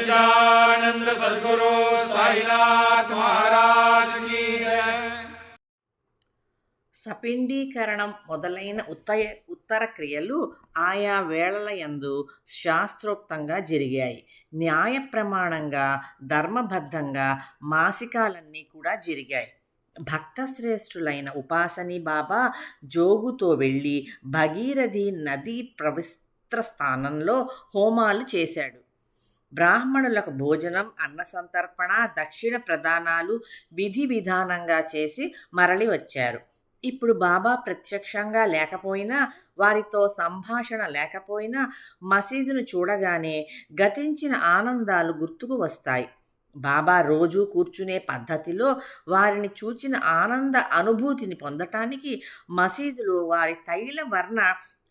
सच्चिदानंद सदगुरु साईनाथ महाराज की जय సపిండీకరణం మొదలైన ఉత్తయ ఉత్తర క్రియలు ఆయా వేళల యందు శాస్త్రోక్తంగా జరిగాయి న్యాయ ప్రమాణంగా ధర్మబద్ధంగా మాసికాలన్నీ కూడా జరిగాయి భక్తశ్రేష్ఠులైన ఉపాసని బాబా జోగుతో వెళ్ళి భగీరథి నదీ పవిత్ర స్థానంలో హోమాలు చేశాడు బ్రాహ్మణులకు భోజనం అన్న సంతర్పణ దక్షిణ ప్రదానాలు విధి విధానంగా చేసి మరలి వచ్చారు. ఇప్పుడు బాబా ప్రత్యక్షంగా లేకపోయినా వారితో సంభాషణ లేకపోయినా మసీదును చూడగానే గతించిన ఆనందాలు గుర్తుకు వస్తాయి. బాబా రోజూ కూర్చునే పద్ధతిలో వారిని చూచిన ఆనంద అనుభూతిని పొందటానికి మసీదులో వారి తైల వర్ణ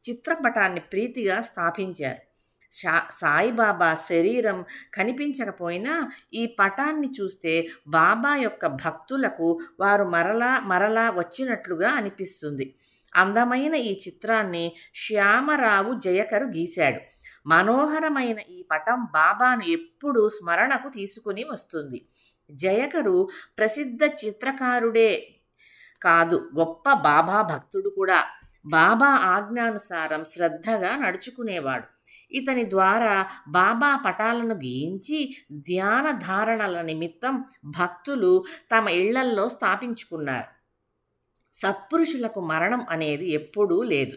చిత్రపటాన్ని ప్రీతిగా స్థాపించారు. షా సాయిబాబా శరీరం కనిపించకపోయినా ఈ పటాన్ని చూస్తే బాబా యొక్క భక్తులకు వారు మరలా మరలా వచ్చినట్లుగా అనిపిస్తుంది. అందమైన ఈ చిత్రాన్ని శ్యామరావు జయకరు గీశాడు. మనోహరమైన ఈ పటం బాబాను ఎప్పుడూ స్మరణకు తీసుకుని వస్తుంది. జయకరు ప్రసిద్ధ చిత్రకారుడే కాదు గొప్ప బాబా భక్తుడు కూడా. బాబా ఆజ్ఞానుసారం శ్రద్ధగా నడుచుకునేవాడు. ఇతని ద్వారా బాబా పటాలను గీయించి ధ్యాన ధారణల నిమిత్తం భక్తులు తమ ఇళ్ళల్లో స్థాపించుకున్నారు. సత్పురుషులకు మరణం అనేది ఎప్పుడూ లేదు.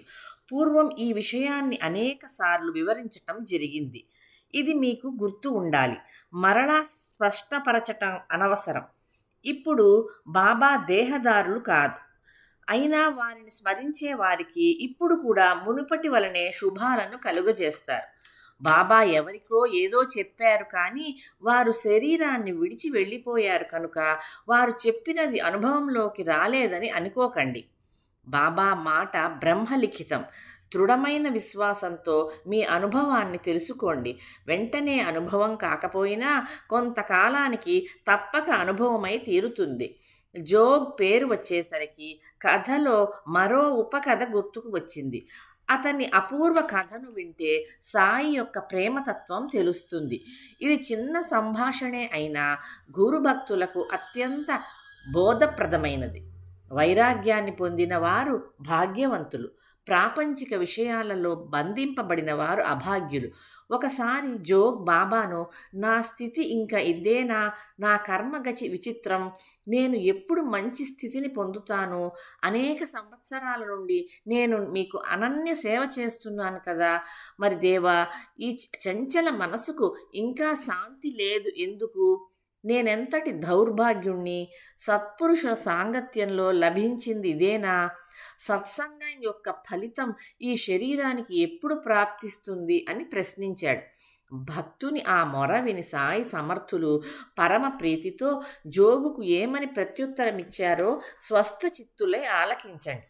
పూర్వం ఈ విషయాన్ని అనేక సార్లు వివరించటం జరిగింది. ఇది మీకు గుర్తు ఉండాలి. మరలా స్పష్టపరచటం అనవసరం. ఇప్పుడు బాబా దేహదారులు కాదు. అయినా వారిని స్మరించే వారికి ఇప్పుడు కూడా మునుపటి వలనే శుభాలను కలుగజేస్తారు. బాబా ఎవరికో ఏదో చెప్పారు కానీ వారు శరీరాన్ని విడిచి వెళ్ళిపోయారు కనుక వారు చెప్పినది అనుభవంలోకి రాలేదని అనుకోకండి. బాబా మాట బ్రహ్మలిఖితం. దృఢమైన విశ్వాసంతో మీ అనుభవాన్ని తెలుసుకోండి. వెంటనే అనుభవం కాకపోయినా కొంతకాలానికి తప్పక అనుభవమై తీరుతుంది. జోగ్ పేరు వచ్చేసరికి కథలో మరో ఉపకథ గుర్తుకు వచ్చింది. అతని అపూర్వ కథను వింటే సాయి యొక్క ప్రేమతత్వం తెలుస్తుంది. ఇది చిన్న సంభాషణే అయినా గురుభక్తులకు అత్యంత బోధప్రదమైనది. వైరాగ్యాన్ని పొందిన వారు భాగ్యవంతులు. ప్రాపంచిక విషయాలలో బంధింపబడిన వారు అభాగ్యులు. ఒకసారి జోగ్ బాబాను నా స్థితి ఇంకా ఇదేనా? నా కర్మగచి విచిత్రం. నేను ఎప్పుడు మంచి స్థితిని పొందుతాను? అనేక సంవత్సరాల నుండి నేను మీకు అనన్య సేవ చేస్తున్నాను కదా. మరి దేవా ఈ చంచల మనసుకు ఇంకా శాంతి లేదు ఎందుకు? నేనెంతటి దౌర్భాగ్యుణ్ణి? సత్పురుషుల సాంగత్యంలో లభించింది ఇదేనా? సత్సంగం యొక్క ఫలితం ఈ శరీరానికి ఎప్పుడు ప్రాప్తిస్తుంది అని ప్రశ్నించాడు. భక్తుని ఆ మొర విని సాయి సమర్థులు పరమ ప్రీతితో జోగుకు ఏమని ప్రత్యుత్తరమిచ్చారో స్వస్థ చిత్తులై ఆలకించండి.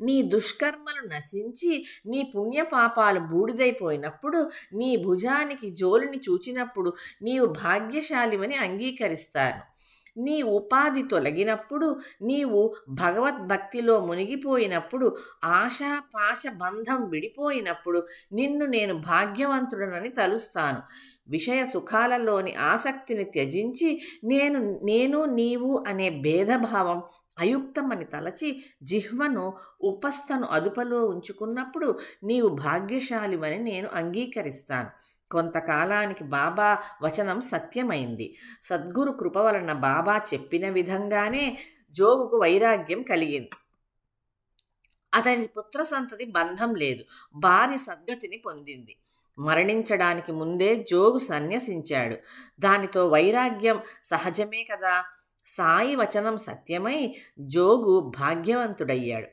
నీ దుష్కర్మలు నశించి నీ పుణ్యపాపాలు బూడిదైపోయినప్పుడు నీ భుజానికి జోలిని చూచినప్పుడు నీవు భాగ్యశాలివని అంగీకరిస్తాను. నీ ఉపాధి తొలగినప్పుడు నీవు భగవద్భక్తిలో మునిగిపోయినప్పుడు ఆశా పాశ బంధం విడిపోయినప్పుడు నిన్ను నేను భాగ్యవంతుడనని తలుస్తాను. విషయ సుఖాలలోని ఆసక్తిని త్యజించి నేను నేను నీవు అనే భేదభావం అయుక్తమని తలచి జిహ్వను ఉపస్థను అదుపలో ఉంచుకున్నప్పుడు నీవు భాగ్యశాలివని నేను అంగీకరిస్తాను. కొంతకాలానికి బాబా వచనం సత్యమైంది. సద్గురు కృప వలన బాబా చెప్పిన విధంగానే జోగుకు వైరాగ్యం కలిగింది. అతని పుత్ర సంతతి బంధం లేదు. భార్య సద్గతిని పొందింది. మరణించడానికి ముందే జోగు సన్యసించాడు. దానితో వైరాగ్యం సహజమే కదా? సాయి వచనం సత్యమై జోగు భాగ్యవంతుడయ్యాడు.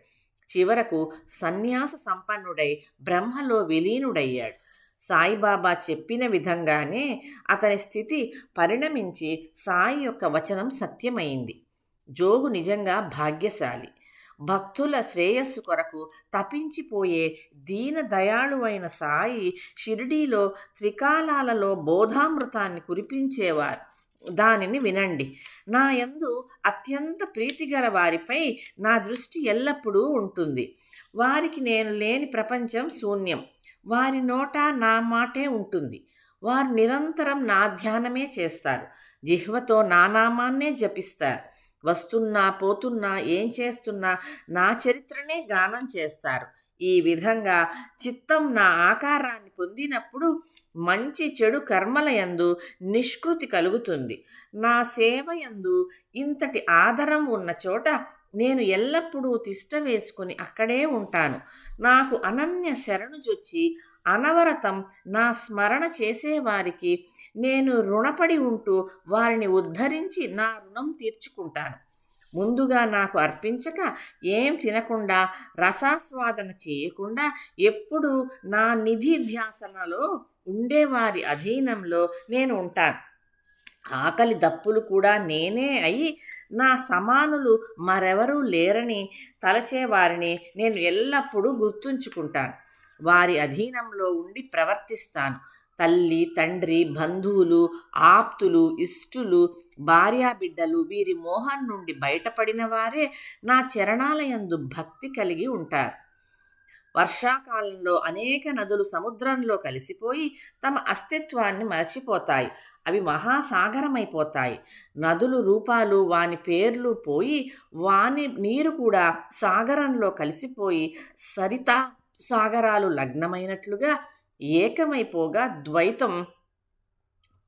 చివరకు సన్యాస సంపన్నుడై బ్రహ్మలో విలీనుడయ్యాడు. సాయిబాబా చెప్పిన విధంగానే అతని స్థితి పరిణమించి సాయి యొక్క వచనం సత్యమైంది. జోగు నిజంగా భాగ్యశాలి. భక్తుల శ్రేయస్సు కొరకు తపించిపోయే దీన దయాళువైన సాయి షిరిడీలో త్రికాలాలలో బోధామృతాన్ని కురిపించేవారు. దానిని వినండి. నా యందు అత్యంత ప్రీతిగల వారిపై నా దృష్టి ఎల్లప్పుడూ ఉంటుంది. వారికి నేను లేని ప్రపంచం శూన్యం. వారి నోట నా మాటే ఉంటుంది. వారు నిరంతరం నా ధ్యానమే చేస్తారు. జిహ్వతో నా నామాన్నే జపిస్తారు. వస్తున్నా పోతున్నా ఏం చేస్తున్నా నా చరిత్రనే గానం చేస్తారు. ఈ విధంగా చిత్తం నా ఆకారాన్ని పొందినప్పుడు మంచి చెడు కర్మల యందు నిష్కృతి కలుగుతుంది. నా సేవ యందు ఇంతటి ఆదరం ఉన్న చోట నేను ఎల్లప్పుడూ తిష్ట వేసుకుని అక్కడే ఉంటాను. నాకు అనన్య శరణు జొచ్చి అనవరతం నా స్మరణ చేసేవారికి నేను రుణపడి ఉంటూ వారిని ఉద్ధరించి నా రుణం తీర్చుకుంటాను. ముందుగా నాకు అర్పించక ఏం తినకుండా రసాస్వాదన చేయకుండా ఎప్పుడు నా నిధి ధ్యాసనలో ఉండేవారి అధీనంలో నేను ఉంటాను. ఆకలి దప్పులు కూడా నేనే అయి నా సమానులు మరెవరూ లేరని తలచేవారిని నేను ఎల్లప్పుడూ గుర్తుంచుకుంటాను. వారి అధీనంలో ఉండి ప్రవర్తిస్తాను. తల్లి తండ్రి బంధువులు ఆప్తులు ఇష్టులు భార్యాబిడ్డలు వీరి మోహం నుండి బయటపడిన వారే నా చరణాలయందు భక్తి కలిగి ఉంటారు. వర్షాకాలంలో అనేక నదులు సముద్రంలో కలిసిపోయి తమ అస్తిత్వాన్ని మరచిపోతాయి. అవి మహాసాగరమైపోతాయి. నదులు రూపాలు వాని పేర్లు పోయి వాని నీరు కూడా సాగరంలో కలిసిపోయి సరిత సాగరాలు లగ్నమైనట్లుగా ఏకమైపోగా ద్వైతం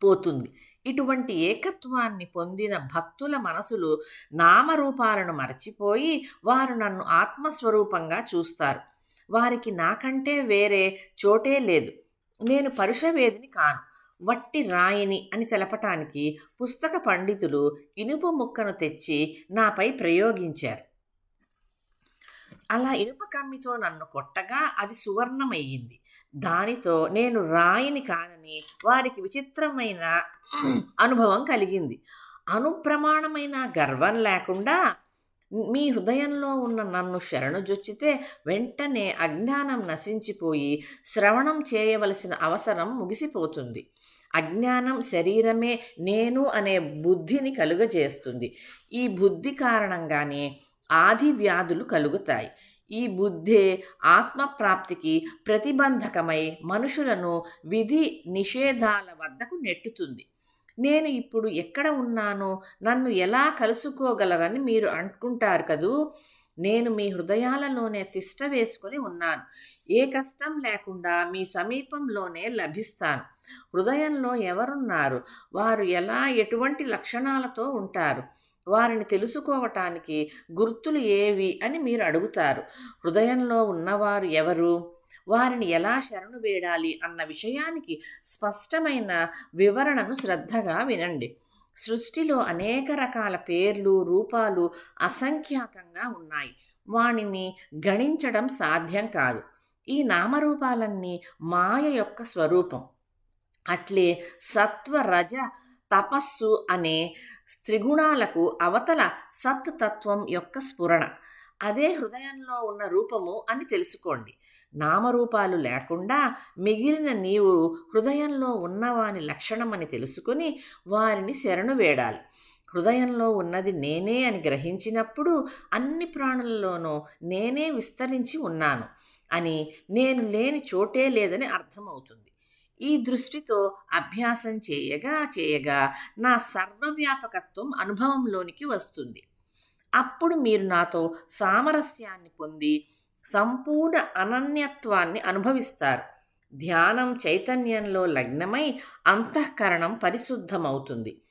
పోతుంది. ఇటువంటి ఏకత్వాన్ని పొందిన భక్తుల మనసులు నామరూపాలను మరచిపోయి వారు నన్ను ఆత్మస్వరూపంగా చూస్తారు. వారికి నాకంటే వేరే చోటే లేదు. నేను పరుషవేదిని కాను. వట్టి రాయిని అని తెలపటానికి పుస్తక పండితులు ఇనుప ముక్కను తెచ్చి నాపై ప్రయోగించారు. అలా ఇనుప కమ్మితో నన్ను కొట్టగా అది సువర్ణమయ్యింది. దానితో నేను రాయిని కానని వారికి విచిత్రమైన అనుభవం కలిగింది. అనుప్రమాణమైన గర్వం లేకుండా మీ హృదయంలో ఉన్న నన్ను శరణు జొచ్చితే వెంటనే అజ్ఞానం నశించిపోయి శ్రవణం చేయవలసిన అవసరం ముగిసిపోతుంది. అజ్ఞానం శరీరమే నేను అనే బుద్ధిని కలుగజేస్తుంది. ఈ బుద్ధి కారణంగానే ఆది వ్యాధులు కలుగుతాయి. ఈ బుద్ధే ఆత్మప్రాప్తికి ప్రతిబంధకమై మనుషులను విధి నిషేధాల వద్దకు నెట్టుతుంది. నేను ఇప్పుడు ఎక్కడ ఉన్నానో నన్ను ఎలా కలుసుకోగలరని మీరు అనుకుంటారు కదూ? నేను మీ హృదయాలలోనే తిష్ట వేసుకొని ఉన్నాను. ఏ కష్టం లేకుండా మీ సమీపంలోనే లభిస్తాను. హృదయంలో ఎవరున్నారు? వారు ఎలా ఎటువంటి లక్షణాలతో ఉంటారు? వారిని తెలుసుకోవటానికి గుర్తులు ఏవి అని మీరు అడుగుతారు. హృదయంలో ఉన్నవారు ఎవరు? వారిని ఎలా శరణు వేడాలి అన్న విషయానికి స్పష్టమైన వివరణను శ్రద్ధగా వినండి. సృష్టిలో అనేక రకాల పేర్లు రూపాలు అసంఖ్యాకంగా ఉన్నాయి. వానిని గణించడం సాధ్యం కాదు. ఈ నామరూపాలన్నీ మాయ యొక్క స్వరూపం. అట్లే సత్వరజ తపస్సు అనే త్రిగుణాలకు అవతల సత్ తత్వం యొక్క స్ఫురణ. అదే హృదయంలో ఉన్న రూపము అని తెలుసుకోండి. నామరూపాలు లేకుండా మిగిలిన నీవు హృదయంలో ఉన్నవాని లక్షణమని తెలుసుకుని వారిని శరణు వేడాలి. హృదయంలో ఉన్నది నేనే అని గ్రహించినప్పుడు అన్ని ప్రాణులలోనూ నేనే విస్తరించి ఉన్నాను అని నేను లేని చోటే లేదని అర్థమవుతుంది. ఈ దృష్టితో అభ్యాసం చేయగా చేయగా నా సర్వవ్యాపకత్వం అనుభవంలోనికి వస్తుంది. అప్పుడు మీరు నాతో సామరస్యాన్ని పొంది సంపూర్ణ అనన్యత్వాన్ని అనుభవిస్తారు. ధ్యానం చైతన్యంలో లగ్నమై అంతఃకరణం పరిశుద్ధమవుతుంది.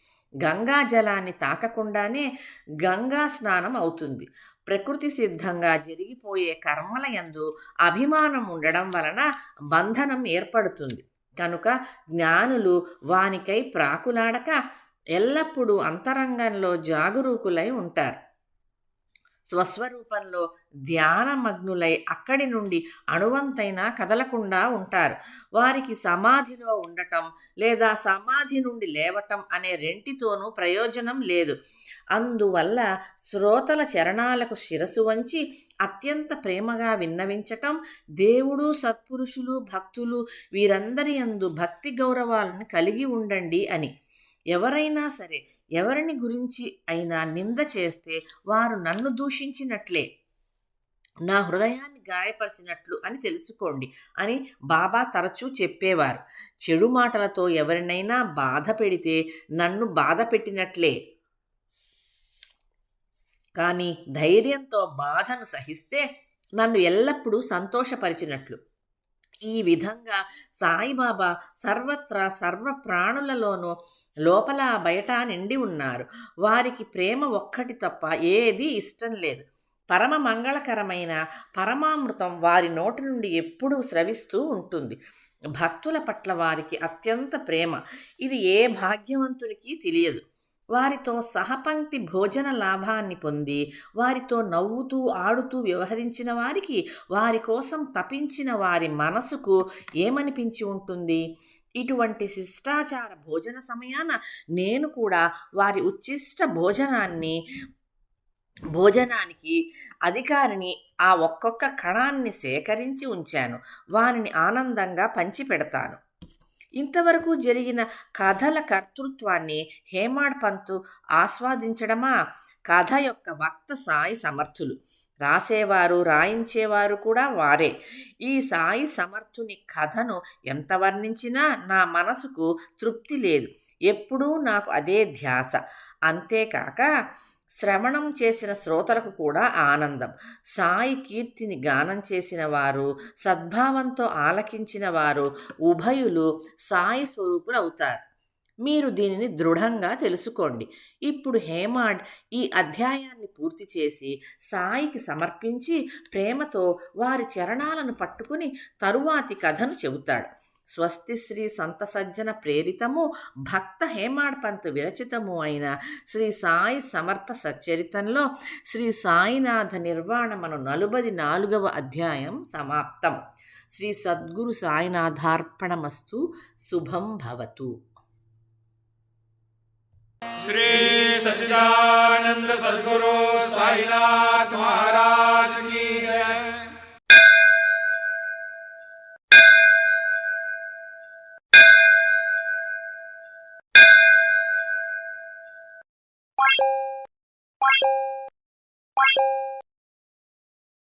గంగా జలాన్ని తాకకుండానే గంగా స్నానం అవుతుంది. ప్రకృతి సిద్ధంగా జరిగిపోయే కర్మల యందు అభిమానం ఉండడం వలన బంధనం ఏర్పడుతుంది. కనుక జ్ఞానులు వానికై ప్రాకులాడక ఎల్లప్పుడూ అంతరంగంలో జాగరూకులై ఉంటారు. స్వస్వరూపంలో ధ్యానమగ్నులై అక్కడి నుండి అణువంతైనా కదలకుండా ఉంటారు. వారికి సమాధిలో ఉండటం లేదా సమాధి నుండి లేవటం అనే రెంటితోనూ ప్రయోజనం లేదు. అందువల్ల శ్రోతల చరణాలకు శిరసు వంచి అత్యంత ప్రేమగా విన్నవించటం దేవుడు సత్పురుషులు భక్తులు వీరందరి అందు భక్తి గౌరవాలను కలిగి ఉండండి అని. ఎవరైనా సరే ఎవరిని గురించి అయినా నింద చేస్తే వారు నన్ను దూషించినట్లే. నా హృదయాన్ని గాయపరిచినట్లు అని తెలుసుకోండి అని బాబా తరచూ చెప్పేవారు. చెడు మాటలతో ఎవరినైనా బాధ పెడితే నన్ను బాధ పెట్టినట్లే. కానీ ధైర్యంతో బాధను సహిస్తే నన్ను ఎల్లప్పుడూ సంతోషపరిచినట్లు. ఈ విధంగా సాయిబాబా సర్వత్రా సర్వ ప్రాణులలోనూ లోపల బయట నిండి ఉన్నారు. వారికి ప్రేమ ఒక్కటి తప్ప ఏది ఇష్టం లేదు. పరమ మంగళకరమైన పరమామృతం వారి నోటి నుండి ఎప్పుడూ స్రవిస్తూ ఉంటుంది. భక్తుల పట్ల వారికి అత్యంత ప్రేమ. ఇది ఏ భాగ్యవంతునికి తెలియదు. వారితో సహపంక్తి భోజన లాభాన్ని పొంది వారితో నవ్వుతూ ఆడుతూ వ్యవహరించిన వారికి వారి కోసం తపించిన వారి మనసుకు ఏమనిపించి ఉంటుంది? ఇటువంటి శిష్టాచార భోజన సమయాన నేను కూడా వారి ఉచ్చిష్ట భోజనాన్ని భోజనానికి అధికారిని ఆ ఒక్కొక్క కణాన్ని సేకరించి ఉంచాను. వారిని ఆనందంగా పంచిపెడతాను. ఇంతవరకు జరిగిన కథల కర్తృత్వాన్ని హేమాడ్ పంతు ఆస్వాదించడమా? కథ యొక్క వక్త సాయి సమర్థులు. రాసేవారు రాయించేవారు కూడా వారే. ఈ సాయి సమర్థుని కథను ఎంత వర్ణించినా నా మనసుకు తృప్తి లేదు. ఎప్పుడూ నాకు అదే ధ్యాస. అంతేకాక శ్రవణం చేసిన శ్రోతలకు కూడా ఆనందం. సాయి కీర్తిని గానం చేసిన వారు సద్భావంతో ఆలకించిన వారు ఉభయులు సాయి స్వరూపులు అవుతారు. మీరు దీనిని దృఢంగా తెలుసుకోండి. ఇప్పుడు హేమాడ్ ఈ అధ్యాయాన్ని పూర్తి చేసి సాయికి సమర్పించి ప్రేమతో వారి చరణాలను పట్టుకుని తరువాతి కథను చెబుతాడు. స్వస్తి శ్రీ సంత సజ్జన ప్రేరితము భక్త హేమాడ్ పంత్ విరచితము అయిన శ్రీ సాయి సమర్థ సచ్చరితంలో శ్రీ సాయినాథ నిర్వాణమను నలుబది నాలుగవ అధ్యాయం సమాప్తం శ్రీ సద్గురు సాయినాథార్పణమస్తు శుభం భవతు श्री सच्चिदानंद सदगुरु साईनाथ महाराज